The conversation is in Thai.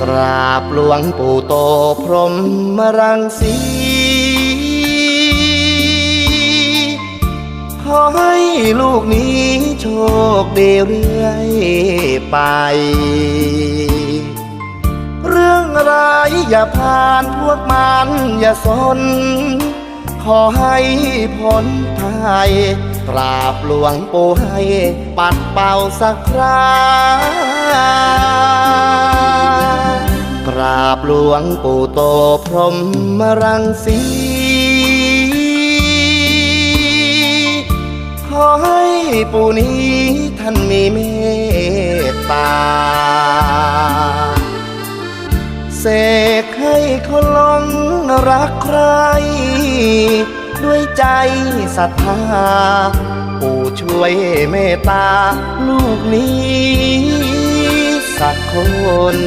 กราบหลวงปู่โตพรหมรังสี ขอให้ลูกนี้โชคดีเรื่อยไป เรื่องร้ายอย่าผ่านพวกมันอย่าสน ขอให้พ้นภัยกราบหลวงปู่ให้ปัดเป่าสักครา ราบหลวงปู่โตพรหมรังสีขอให้ปู่นี้ท่านมีเมตตา เสกให้เขาหลงรักใคร ด้วยใจศรัทธา ปู่ช่วยเมตตาลูกนี้สักคน